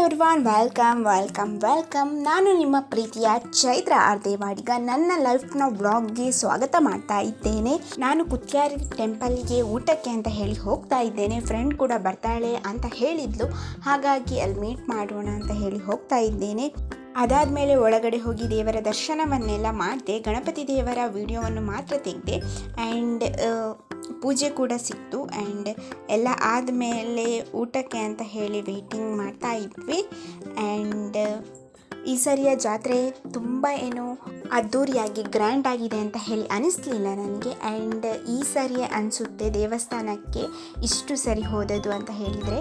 Everyone welcome welcome welcome ನಾನು ನಿಮ್ಮ ಪ್ರೀತಿಯ ಚೈತ್ರ ಆರ್ದೇವಾಡಿಗ ನನ್ನ ಲೈಫ್ನ ಬ್ಲಾಗ್ಗೆ ಸ್ವಾಗತ ಮಾಡ್ತಾ ಇದ್ದೇನೆ. ನಾನು ಕುತ್ಯಾರಿ ಟೆಂಪಲ್ಗೆ ಊಟಕ್ಕೆ ಅಂತ ಹೇಳಿ ಹೋಗ್ತಾ ಇದ್ದೇನೆ. ಫ್ರೆಂಡ್ ಕೂಡ ಬರ್ತಾಳೆ ಅಂತ ಹೇಳಿದ್ಲು. ಹಾಗಾಗಿ ಅಲ್ಲಿ ಮೀಟ್ ಮಾಡೋಣ ಅಂತ ಹೇಳಿ ಹೋಗ್ತಾ ಇದ್ದೇನೆ. ಅದಾದ ಮೇಲೆ ಒಳಗಡೆ ಹೋಗಿ ದೇವರ ದರ್ಶನವನ್ನೆಲ್ಲ ಮಾಡಿದೆ. ಗಣಪತಿ ದೇವರ ವಿಡಿಯೋವನ್ನು ಮಾತ್ರ ತೆಗೆದೆ. ಆ್ಯಂಡ್ ಪೂಜೆ ಕೂಡ ಸಿಕ್ತು ಆ್ಯಂಡ್ ಎಲ್ಲ ಆದಮೇಲೆ ಊಟಕ್ಕೆ ಅಂತ ಹೇಳಿ ವೆಯ್ಟಿಂಗ್ ಮಾಡ್ತಾ ಇದ್ವಿ ಆ್ಯಂಡ್ ಈ ಸರಿಯ ಜಾತ್ರೆ ತುಂಬ ಏನು ಅದ್ಧೂರಿಯಾಗಿ ಗ್ರ್ಯಾಂಡ್ ಆಗಿದೆ ಅಂತ ಹೇಳಿ ಅನಿಸ್ಲಿಲ್ಲ ನನಗೆ ಆ್ಯಂಡ್ ಈ ಸರಿ ಅನಿಸುತ್ತೆ ದೇವಸ್ಥಾನಕ್ಕೆ ಇಷ್ಟು ಸರಿ ಹೋದದು ಅಂತ ಹೇಳಿದರೆ.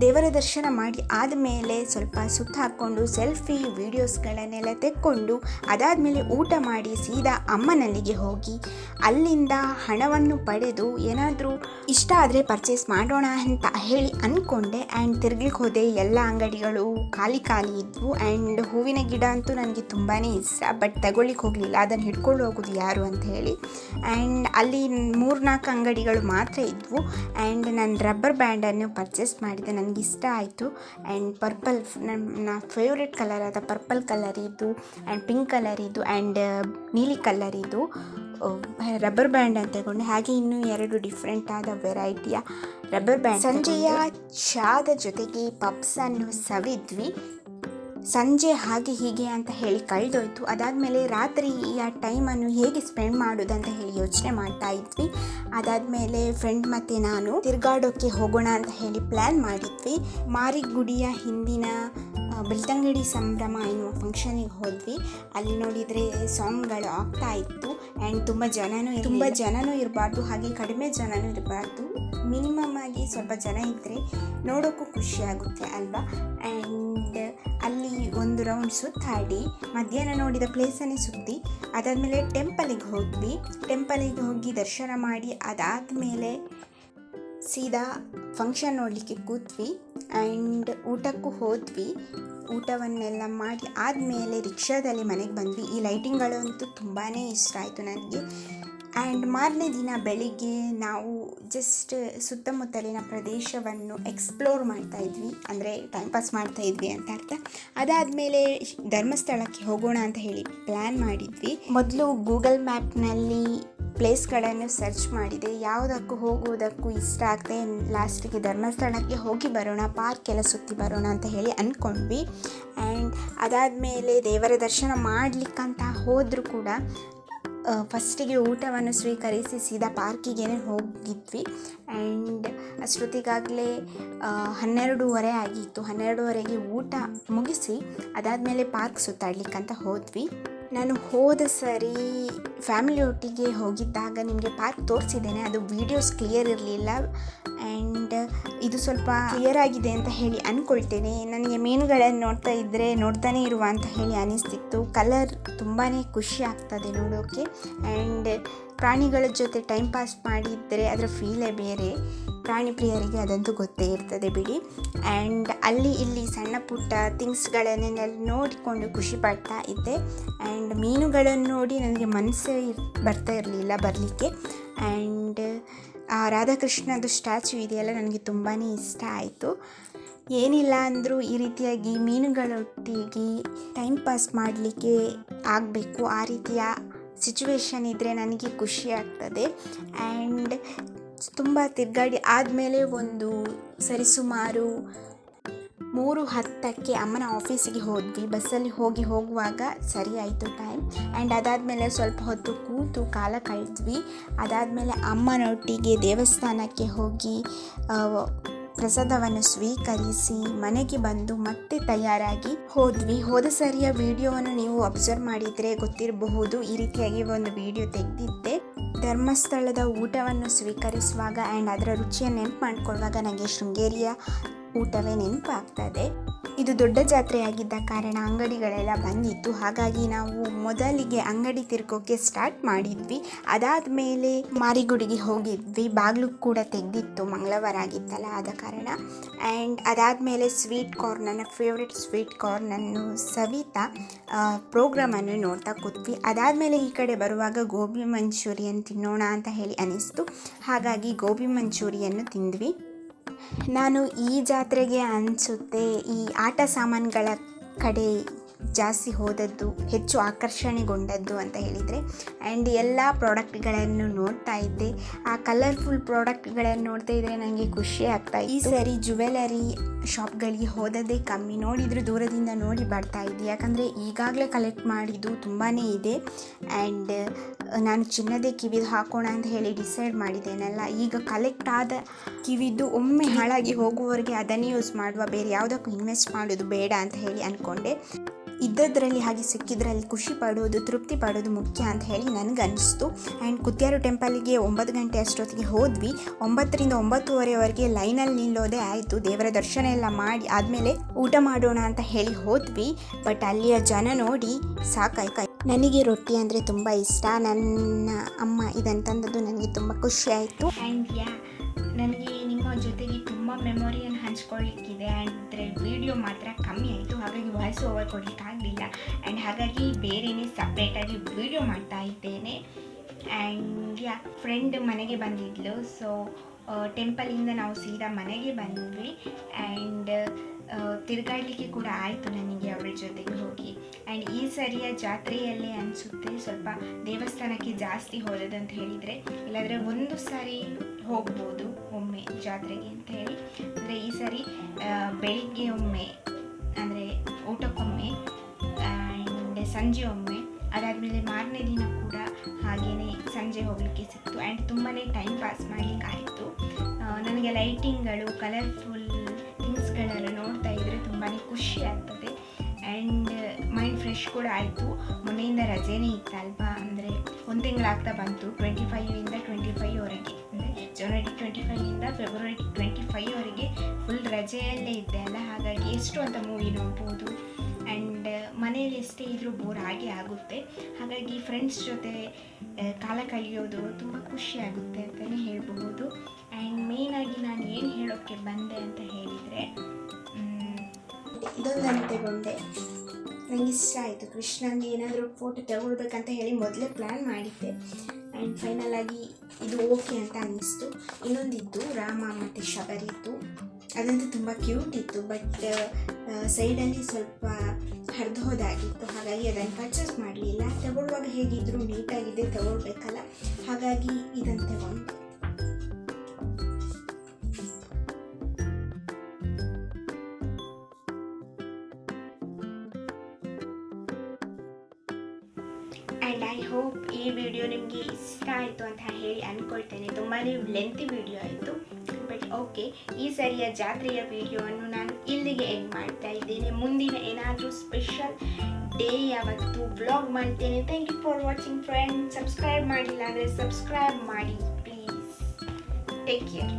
ದೇವರ ದರ್ಶನ ಮಾಡಿ ಆದಮೇಲೆ ಸ್ವಲ್ಪ ಸುತ್ತ ಹಾಕ್ಕೊಂಡು ಸೆಲ್ಫಿ ವೀಡಿಯೋಸ್ಗಳನ್ನೆಲ್ಲ ತೆಕ್ಕೊಂಡು ಅದಾದಮೇಲೆ ಊಟ ಮಾಡಿ ಸೀದಾ ಅಮ್ಮನಲ್ಲಿಗೆ ಹೋಗಿ ಅಲ್ಲಿಂದ ಹಣವನ್ನು ಪಡೆದು ಏನಾದರೂ ಇಷ್ಟ ಆದರೆ ಪರ್ಚೇಸ್ ಮಾಡೋಣ ಅಂತ ಹೇಳಿ ಅಂದ್ಕೊಂಡೆ ಆ್ಯಂಡ್ ತಿರ್ಗ್ಲಿಕ್ಕೆ ಹೋದೆ. ಎಲ್ಲ ಅಂಗಡಿಗಳು ಖಾಲಿ ಖಾಲಿ ಇದ್ವು ಆ್ಯಂಡ್ ಹೂವಿನ ಗಿಡ ಅಂತೂ ನನಗೆ ತುಂಬಾ ಇಷ್ಟ ಬಟ್ ತಗೊಳ್ಳಿಕ್ಕೆ ಹೋಗಲಿಲ್ಲ. ಅದನ್ನು ಹಿಡ್ಕೊಂಡು ಹೋಗೋದು ಯಾರು ಅಂತ ಹೇಳಿ. ಆ್ಯಂಡ್ ಅಲ್ಲಿ ಮೂರ್ನಾಲ್ಕು ಅಂಗಡಿಗಳು ಮಾತ್ರ ಇದ್ವು ಆ್ಯಂಡ್ ನಾನು ರಬ್ಬರ್ ಬ್ಯಾಂಡನ್ನು ಪರ್ಚೇಸ್ ಮಾಡಿದೆ. ನನಗೆ ಇಷ್ಟ ಆಯಿತು ಆ್ಯಂಡ್ ಪರ್ಪಲ್ ನನ್ನ ಫೇವ್ರೆಟ್ ಕಲರ್ ಆದ ಪರ್ಪಲ್ ಕಲರ್ ಇದ್ದು ಆ್ಯಂಡ್ ಪಿಂಕ್ ಕಲರ್ ಇದ್ದು ಆ್ಯಂಡ್ ನೀಲಿ ಕಲರ್ ಇದ್ದು ರಬ್ಬರ್ ಬ್ಯಾಂಡ್ ಅಂತ ತಗೊಂಡೆ. ಹಾಗೆ ಇನ್ನೂ ಎರಡು ಡಿಫ್ರೆಂಟ್ ಆದ ವೆರೈಟಿಯ ರಬ್ಬರ್ ಬ್ಯಾಂಡ್ ಸಂಜೆಯ ಚಾದ ಜೊತೆಗೆ ಪಪ್ಸನ್ನು ಸವಿದ್ವಿ. ಸಂಜೆ ಹಾಗೆ ಹೀಗೆ ಅಂತ ಹೇಳಿ ಕಳೆದೋಯ್ತು. ಅದಾದಮೇಲೆ ರಾತ್ರಿ ಆ ಟೈಮನ್ನು ಹೇಗೆ ಸ್ಪೆಂಡ್ ಮಾಡೋದು ಅಂತ ಹೇಳಿ ಯೋಚನೆ ಮಾಡ್ತಾ ಇದ್ವಿ. ಅದಾದಮೇಲೆ ಫ್ರೆಂಡ್ ಮತ್ತು ನಾನು ತಿರ್ಗಾಡೋಕ್ಕೆ ಹೋಗೋಣ ಅಂತ ಹೇಳಿ ಪ್ಲ್ಯಾನ್ ಮಾಡಿದ್ವಿ. ಮಾರಿಗುಡಿಯ ಹಿಂದಿನ ಬೆಳ್ತಂಗಡಿ ಸಂಭ್ರಮ ಎನ್ನುವ ಫಂಕ್ಷನಿಗೆ ಹೋದ್ವಿ. ಅಲ್ಲಿ ನೋಡಿದರೆ ಸಾಂಗ್ಗಳು ಆಗ್ತಾ ಇತ್ತು. ಆ್ಯಂಡ್ ತುಂಬ ಜನನೂ ತುಂಬ ಜನನೂ ಇರಬಾರ್ದು, ಹಾಗೆ ಕಡಿಮೆ ಜನನೂ ಇರಬಾರ್ದು. ಮಿನಿಮಮ್ ಆಗಿ ಸ್ವಲ್ಪ ಜನ ಇದ್ದರೆ ನೋಡೋಕ್ಕೂ ಖುಷಿಯಾಗುತ್ತೆ ಅಲ್ವಾ? ಆ್ಯಂಡ್ ಒಂದು ರೌಂಡ್ ಸುತ್ತಾಡಿ ಮಧ್ಯಾಹ್ನ ನೋಡಿದ ಪ್ಲೇಸನ್ನೇ ಸುತ್ತಿ, ಅದಾದಮೇಲೆ ಟೆಂಪಲಿಗೆ ಹೋದ್ವಿ. ಟೆಂಪಲಿಗೆ ಹೋಗಿ ದರ್ಶನ ಮಾಡಿ ಅದಾದ ಮೇಲೆ ಸೀದಾ ಫಂಕ್ಷನ್ ನೋಡಲಿಕ್ಕೆ ಕೂತ್ವಿ. ಆ್ಯಂಡ್ ಊಟಕ್ಕೂ ಹೋದ್ವಿ. ಊಟವನ್ನೆಲ್ಲ ಮಾಡಿ, ಆದಮೇಲೆ ರಿಕ್ಷಾದಲ್ಲಿ ಮನೆಗೆ ಬಂದ್ವಿ. ಈ ಲೈಟಿಂಗ್ಗಳಂತೂ ತುಂಬಾ ಇಷ್ಟ ಆಯಿತು ನನಗೆ ಆ್ಯಂಡ್ ಮಾರನೇ ದಿನ ಬೆಳಿಗ್ಗೆ ನಾವು ಜಸ್ಟ್ ಸುತ್ತಮುತ್ತಲಿನ ಪ್ರದೇಶವನ್ನು ಎಕ್ಸ್ಪ್ಲೋರ್ ಮಾಡ್ತಾ ಇದ್ವಿ. ಅಂದರೆ ಟೈಮ್ ಪಾಸ್ ಮಾಡ್ತಾ ಇದ್ವಿ ಅಂತ ಅರ್ಥ. ಅದಾದಮೇಲೆ ಧರ್ಮಸ್ಥಳಕ್ಕೆ ಹೋಗೋಣ ಅಂತ ಹೇಳಿ ಪ್ಲ್ಯಾನ್ ಮಾಡಿದ್ವಿ. ಮೊದಲು ಗೂಗಲ್ ಮ್ಯಾಪ್ನಲ್ಲಿ ಪ್ಲೇಸ್ಗಳನ್ನು ಸರ್ಚ್ ಮಾಡಿದೆ. ಯಾವುದಕ್ಕೂ ಹೋಗುವುದಕ್ಕೂ ಇಷ್ಟ ಆಗದೆ ಲಾಸ್ಟಿಗೆ ಧರ್ಮಸ್ಥಳಕ್ಕೆ ಹೋಗಿ ಬರೋಣ ಪಾರ್ಕ್ ಎಲ್ಲ ಸುತ್ತಿ ಬರೋಣ ಅಂತ ಹೇಳಿ ಅಂದ್ಕೊಂಡ್ವಿ ಆ್ಯಂಡ್ ಅದಾದಮೇಲೆ ದೇವರ ದರ್ಶನ ಮಾಡಲಿಕ್ಕಂತ ಹೋದರೂ ಕೂಡ ಫಸ್ಟಿಗೆ ಊಟವನ್ನು ಸ್ವೀಕರಿಸಿ ಸೀದಾ ಪಾರ್ಕಿಗೆ ಹೋಗಿದ್ವಿ. ಆ್ಯಂಡ್ ಅಷ್ಟೊತ್ತಿಗಾಗಲೇ ಹನ್ನೆರಡೂವರೆ ಆಗಿತ್ತು. ಹನ್ನೆರಡೂವರೆಗೆ ಊಟ ಮುಗಿಸಿ ಅದಾದಮೇಲೆ ಪಾರ್ಕ್ ಸುತ್ತಾಡ್ಲಿಕ್ಕಂತ ಹೋದ್ವಿ. ನಾನು ಹೋದ ಸರಿ ಫ್ಯಾಮಿಲಿ ಒಟ್ಟಿಗೆ ಹೋಗಿದ್ದಾಗ ನಿಮಗೆ ಪಾರ್ಕ್ ತೋರಿಸಿದ್ದೇನೆ. ಅದು ವೀಡಿಯೋಸ್ ಕ್ಲಿಯರ್ ಇರಲಿಲ್ಲ. ಆ್ಯಂಡ್ ಇದು ಸ್ವಲ್ಪ ಕ್ಲಿಯರ್ ಆಗಿದೆ ಅಂತ ಹೇಳಿ ಅಂದ್ಕೊಳ್ತೇನೆ ನನಗೆ ಮೀನುಗಳನ್ನು ನೋಡ್ತಾ ಇದ್ದರೆ ನೋಡ್ತಾನೆ ಇರುವ ಅಂತ ಹೇಳಿ ಅನಿಸ್ತಿತ್ತು. ಕಲರ್ ತುಂಬಾ ಖುಷಿ ಆಗ್ತದೆ ನೋಡೋಕ್ಕೆ ಆ್ಯಂಡ್ ಪ್ರಾಣಿಗಳ ಜೊತೆ ಟೈಮ್ ಪಾಸ್ ಮಾಡಿದರೆ ಅದರ ಫೀಲೇ ಬೇರೆ. ಪ್ರಾಣಿ ಪ್ರಿಯರಿಗೆ ಅದಂತೂ ಗೊತ್ತೇ ಇರ್ತದೆ ಬಿಡಿ. ಆ್ಯಂಡ್ ಅಲ್ಲಿ ಇಲ್ಲಿ ಸಣ್ಣ ಪುಟ್ಟ ಥಿಂಗ್ಸ್ಗಳನ್ನೆಲ್ಲ ನೋಡಿಕೊಂಡು ಖುಷಿ ಪಡ್ತಾ ಇದ್ದೆ. ಆ್ಯಂಡ್ ಮೀನುಗಳನ್ನು ನೋಡಿ ನನಗೆ ಮನಸ್ಸೇ ಬರ್ತಾ ಇರಲಿಲ್ಲ ಬರಲಿಕ್ಕೆ. ಆ್ಯಂಡ್ ಆ ರಾಧಾಕೃಷ್ಣದು ಸ್ಟ್ಯಾಚು ಇದೆಯಲ್ಲ ನನಗೆ ತುಂಬಾ ಇಷ್ಟ ಆಯಿತು. ಏನಿಲ್ಲ ಅಂದರೂ ಈ ರೀತಿಯಾಗಿ ಮೀನುಗಳೊಟ್ಟಿಗೆ ಟೈಮ್ ಪಾಸ್ ಮಾಡಲಿಕ್ಕೆ ಆಗಬೇಕು. ಆ ರೀತಿಯ ಸಿಚುವೇಶನ್ ಇದ್ದರೆ ನನಗೆ ಖುಷಿ ಆಗ್ತದೆ. ಆ್ಯಂಡ್ ತುಂಬ ತಿರುಗಾಡಿ ಆದಮೇಲೆ ಒಂದು ಸರಿಸುಮಾರು ಮೂರು ಹತ್ತಕ್ಕೆ ಅಮ್ಮನ ಆಫೀಸಿಗೆ ಹೋದ್ವಿ. ಬಸ್ಸಲ್ಲಿ ಹೋಗಿ ಹೋಗುವಾಗ ಸರಿ ಆಯಿತು ಟೈಮ್ ಆ್ಯಂಡ್ ಅದಾದಮೇಲೆ ಸ್ವಲ್ಪ ಹೊತ್ತು ಕೂತು ಕಾಲ ಕಳೆದ್ವಿ. ಅದಾದಮೇಲೆ ಅಮ್ಮನೊಟ್ಟಿಗೆ ದೇವಸ್ಥಾನಕ್ಕೆ ಹೋಗಿ ಪ್ರಸಾದವನ್ನು ಸ್ವೀಕರಿಸಿ ಮನೆಗೆ ಬಂದು ಮತ್ತೆ ತಯಾರಾಗಿ ಹೋದ್ವಿ. ಹೋದ ಸರಿಯ ವಿಡಿಯೋವನ್ನು ನೀವು ಅಬ್ಸರ್ವ್ ಮಾಡಿದರೆ ಗೊತ್ತಿರಬಹುದು. ಈ ರೀತಿಯಾಗಿ ಒಂದು ವಿಡಿಯೋ ತೆಗೆದಿದ್ದೆ. ಧರ್ಮಸ್ಥಳದ ಊಟವನ್ನು ಸ್ವೀಕರಿಸುವಾಗ ಆ್ಯಂಡ್ ಅದರ ರುಚಿಯನ್ನು ನೆನಪು ಮಾಡಿಕೊಳ್ಳುವಾಗ ನನಗೆ ಶೃಂಗೇರಿಯ ಊಟವೇ ನೆನಪಾಗ್ತದೆ. ಇದು ದೊಡ್ಡ ಜಾತ್ರೆಯಾಗಿದ್ದ ಕಾರಣ ಅಂಗಡಿಗಳೆಲ್ಲ ಬಂದಿತ್ತು. ಹಾಗಾಗಿ ನಾವು ಮೊದಲಿಗೆ ಅಂಗಡಿ ತಿರ್ಗೋಕ್ಕೆ ಸ್ಟಾರ್ಟ್ ಮಾಡಿದ್ವಿ. ಅದಾದ ಮೇಲೆ ಮಾರಿಗುಡಿಗೆ ಹೋಗಿದ್ವಿ. ಬಾಗಿಲು ಕೂಡ ತೆಗೆದಿತ್ತು ಮಂಗಳವಾರ ಆಗಿತ್ತಲ್ಲ ಆದ ಕಾರಣ. ಆ್ಯಂಡ್ ಅದಾದಮೇಲೆ ಸ್ವೀಟ್ ಕಾರ್ನ್ ನನ್ನ ಫೇವ್ರೆಟ್ ಸ್ವೀಟ್ ಕಾರ್ನನ್ನು ಸವಿತಾ ಪ್ರೋಗ್ರಾಮನ್ನು ನೋಡ್ತಾ ಕೂತ್ವಿ. ಅದಾದಮೇಲೆ ಈ ಕಡೆ ಬರುವಾಗ ಗೋಬಿ ಮಂಚೂರಿಯನ್ ತಿನ್ನೋಣ ಅಂತ ಹೇಳಿ ಅನಿಸ್ತು. ಹಾಗಾಗಿ ಗೋಬಿ ಮಂಚೂರಿಯನ್ನು ತಿಂದ್ವಿ. ನಾನು ಈ ಜಾತ್ರೆಗೆ ಅನಿಸುತ್ತೆ, ಈ ಆಟ ಸಾಮಾನುಗಳ ಕಡೆ ಜಾಸ್ತಿ ಹೋದದ್ದು, ಹೆಚ್ಚು ಆಕರ್ಷಣೆಗೊಂಡದ್ದು ಅಂತ ಹೇಳಿದರೆ ಆ್ಯಂಡ್ ಎಲ್ಲ ಪ್ರಾಡಕ್ಟ್ಗಳನ್ನು ನೋಡ್ತಾ ಇದ್ದೆ ಆ ಕಲರ್ಫುಲ್ ಪ್ರಾಡಕ್ಟ್ಗಳನ್ನು ನೋಡ್ತಾ ಇದ್ದರೆ ನನಗೆ ಖುಷಿ ಆಗ್ತಾ. ಈ ಸರಿ ಜುವೆಲರಿ ಶಾಪ್ಗಳಿಗೆ ಹೋದದೇ ಕಮ್ಮಿ. ನೋಡಿದರೂ ದೂರದಿಂದ ನೋಡಿ ಬರ್ತಾ ಇದ್ದೆ. ಯಾಕಂದರೆ ಈಗಾಗಲೇ ಕಲೆಕ್ಟ್ ಮಾಡಿದ್ದು ತುಂಬಾ ಇದೆ. ಆ್ಯಂಡ್ ನಾನು ಚಿನ್ನದೇ ಕಿವಿದು ಹಾಕೋಣ ಅಂತ ಹೇಳಿ ಡಿಸೈಡ್ ಮಾಡಿದ್ದೇನಲ್ಲ. ಈಗ ಕಲೆಕ್ಟ್ ಆದ ಕಿವಿದು ಒಮ್ಮೆ ಹಾಳಾಗಿ ಹೋಗುವವರಿಗೆ ಅದನ್ನೇ ಯೂಸ್ ಮಾಡುವ. ಬೇರೆ ಯಾವುದಕ್ಕೂ ಇನ್ವೆಸ್ಟ್ ಮಾಡೋದು ಬೇಡ ಅಂತ ಹೇಳಿ ಅಂದ್ಕೊಂಡೆ ಇದ್ದದ್ರಲ್ಲಿ ಹಾಗೆ ಸಿಕ್ಕಿದ್ರಲ್ಲಿ ಖುಷಿ ಪಡೋದು, ತೃಪ್ತಿ ಪಡೋದು ಮುಖ್ಯ ಅಂತ ಹೇಳಿ ನನಗನ್ನಿಸ್ತು. ಆ್ಯಂಡ್ ಕುತ್ಯಾರು ಟೆಂಪಲ್ಗೆ ಒಂಬತ್ತು ಗಂಟೆ ಅಷ್ಟೊತ್ತಿಗೆ ಹೋದ್ವಿ. ಒಂಬತ್ತರಿಂದ ಒಂಬತ್ತುವರೆವರೆಗೆ ಲೈನಲ್ಲಿ ನಿಲ್ಲೋದೇ ಆಯಿತು. ದೇವರ ದರ್ಶನ ಎಲ್ಲ ಮಾಡಿ ಆದಮೇಲೆ ಊಟ ಮಾಡೋಣ ಅಂತ ಹೇಳಿ ಹೋದ್ವಿ. ಬಟ್ ಅಲ್ಲಿಯ ಜನ ನೋಡಿ ಸಾಕಾಯ್ತು. ನನಗೆ ರೊಟ್ಟಿ ಅಂದರೆ ತುಂಬ ಇಷ್ಟ. ನನ್ನ ಅಮ್ಮ ಇದನ್ನು ತಂದದ್ದು ನನಗೆ ತುಂಬ ಖುಷಿ ಆಯಿತು. ಆ್ಯಂಡ್ ಯಾ, ನನಗೆ ನಿಮ್ಮ ಜೊತೆಗೆ ತುಂಬ ಮೆಮೊರಿಯನ್ನು ಹಂಚ್ಕೊಳ್ಳಿಕ್ಕಿದೆ ಆ್ಯಂಡ್ ಇದರಲ್ಲಿ ವಿಡಿಯೋ ಮಾತ್ರ ಕಮ್ಮಿ ಆಯಿತು. ಹಾಗಾಗಿ ವಾಯ್ಸ್ ಓವರ್ ಕೊಡಲಿಕ್ಕೆ ಆಗಲಿಲ್ಲ. ಆ್ಯಂಡ್ ಹಾಗಾಗಿ ಬೇರೆಯೇ ಸಪ್ರೇಟಾಗಿ ವಿಡಿಯೋ ಮಾಡ್ತಾ ಇದ್ದೇನೆ. ಆ್ಯಂಡ್ ಯಾ ಫ್ರೆಂಡ್ ಮನೆಗೆ ಬಂದಿದ್ಲು. ಸೊ ಟೆಂಪಲಿಂದ ನಾವು ಸೀದಾ ಮನೆಗೆ ಬಂದ್ವಿ. ಆ್ಯಂಡ್ ತಿರುಗಾಡಲಿಕ್ಕೆ ಕೂಡ ಆಯಿತು ನನಗೆ ಅವಳ ಜೊತೆಗೆ ಹೋಗಿ. ಆ್ಯಂಡ್ ಈ ಸರಿಯ ಜಾತ್ರೆಯಲ್ಲೇ ಅನಿಸುತ್ತೆ ಸ್ವಲ್ಪ ದೇವಸ್ಥಾನಕ್ಕೆ ಜಾಸ್ತಿ ಹೋದದಂತ ಹೇಳಿದರೆ, ಇಲ್ಲಾದರೆ ಒಂದು ಸಾರಿ ಹೋಗ್ಬೋದು ಒಮ್ಮೆ ಜಾತ್ರೆಗೆ ಅಂತ ಹೇಳಿ. ಅಂದರೆ ಈ ಸರಿ ಬೆಳಿಗ್ಗೆ ಒಮ್ಮೆ, ಅಂದರೆ ಊಟಕ್ಕೊಮ್ಮೆ ಆ್ಯಂಡ್ ಸಂಜೆ ಒಮ್ಮೆ. ಅದಾದಮೇಲೆ ಮಾರನೇ ದಿನ ಕೂಡ ಹಾಗೆಯೇ ಸಂಜೆ ಹೋಗಲಿಕ್ಕೆ ಸಿಕ್ತು. ಆ್ಯಂಡ್ ತುಂಬಾ ಟೈಮ್ ಪಾಸ್ ಮಾಡಲಿಕ್ಕೆ ಆಯಿತು ನನಗೆ ಲೈಟಿಂಗ್ಗಳು ಕಲರ್ಫುಲ್ ಥಿಂಗ್ಸ್ಗಳೆಲ್ಲ ನೋಡ್ತಾ ಇದ್ದರೆ ತುಂಬಾ ಖುಷಿ ಆಗ್ತದೆ. ಆ್ಯಂಡ್ ಮೈಂಡ್ ಫ್ರೆಶ್ ಕೂಡ ಆಯಿತು. ಮೊನ್ನೆಯಿಂದ ರಜೆನೇ ಇತ್ತಲ್ವಾ? ಅಂದರೆ ಒಂದು ತಿಂಗಳಾಗ್ತಾ ಬಂತು. ಟ್ವೆಂಟಿ ಫೈವಿಂದ ಟ್ವೆಂಟಿ ಫೈವ್ವರೆಗೆ ಅಂದರೆ ಜನವರಿ ಟ್ವೆಂಟಿ ಫೈವಿಂದ ಫೆಬ್ರವರಿ ಟ್ವೆಂಟಿ ಫೈವ್ವರೆಗೆ ಫುಲ್ ರಜೆಯಲ್ಲೇ ಇದ್ದೆ ಅಲ್ಲ? ಹಾಗಾಗಿ ಎಷ್ಟು ಅಂತ ಮೂವಿ ನೋಡ್ಬೋದು. ಆ್ಯಂಡ್ ಮನೆಯಲ್ಲಿ ಎಷ್ಟೇ ಇದ್ದರೂ ಬೋರ್ ಆಗಿ ಆಗುತ್ತೆ. ಹಾಗಾಗಿ ಫ್ರೆಂಡ್ಸ್ ಜೊತೆ ಕಾಲ ಕಳೆಯೋದು ತುಂಬ ಖುಷಿ ಆಗುತ್ತೆ ಅಂತಲೇ ಹೇಳ್ಬೋದು ಆ್ಯಂಡ್ ಮೇಯ್ನಾಗಿ ನಾನು ಏನು ಹೇಳೋಕ್ಕೆ ಬಂದೆ ಅಂತ ಹೇಳಿದರೆ ಇದೊಂದನ್ನು ತಗೊಂಡೆ ನನಗೆ ಇಷ್ಟ ಆಯಿತು. ಕೃಷ್ಣನಿಗೆ ಏನಾದರೂ ಫೋಟೋ ತಗೊಳ್ಬೇಕಂತ ಹೇಳಿ ಮೊದಲೇ ಪ್ಲ್ಯಾನ್ ಮಾಡಿದ್ದೆ. ಆ್ಯಂಡ್ ಫೈನಲ್ ಆಗಿ ಇದು ಓಕೆ ಅಂತ ಅನ್ನಿಸ್ತು. ಇನ್ನೊಂದಿತ್ತು ರಾಮ ಮತ್ತು ಶಬರಿದ್ದು ಅದಂತೂ ತುಂಬ ಕ್ಯೂಟ್ ಇತ್ತು. ಬಟ್ ಸೈಡಲ್ಲಿ ಸ್ವಲ್ಪ ಹರಿದು ಹೋದಾಗಿತ್ತು. ಹಾಗಾಗಿ ಅದನ್ನು ಪರ್ಚೇಸ್ ಮಾಡಲಿಲ್ಲ. ತಗೊಳ್ಳುವಾಗ ಹೇಗಿದ್ದರೂ ನೀಟಾಗಿದೆ ತಗೊಳ್ಬೇಕಲ್ಲ. ಹಾಗಾಗಿ ಇದನ್ನು ತಗೊಂಡೆ ಆ್ಯಂಡ್ ಐ ಹೋಪ್ ಈ ವಿಡಿಯೋ ನಿಮಗೆ ಇಷ್ಟ ಆಯಿತು ಅಂತ ಹೇಳಿ ಅಂದ್ಕೊಳ್ತೇನೆ ತುಂಬಾ ಲೆಂತಿ ವಿಡಿಯೋ ಆಯಿತು. ಬಟ್ ಓಕೆ ಈ ಸರಿಯ ಜಾತ್ರೆಯ ವಿಡಿಯೋವನ್ನು ನಾನು ಇಲ್ಲಿಗೆ ಎಂಡ್ ಮಾಡ್ತಾ ಇದ್ದೇನೆ. ಮುಂದಿನ ಏನಾದರೂ ಸ್ಪೆಷಲ್ ಡೇ ಯಾವತ್ತು ಬ್ಲಾಗ್ ಮಾಡ್ತೇನೆ. Thank you for watching friend subscribe ಮಾಡಿಲ್ಲ ಅಂದರೆ ಸಬ್ಸ್ಕ್ರೈಬ್ ಮಾಡಿ ಪ್ಲೀಸ್ ಟೇಕ್ ಕೇರ್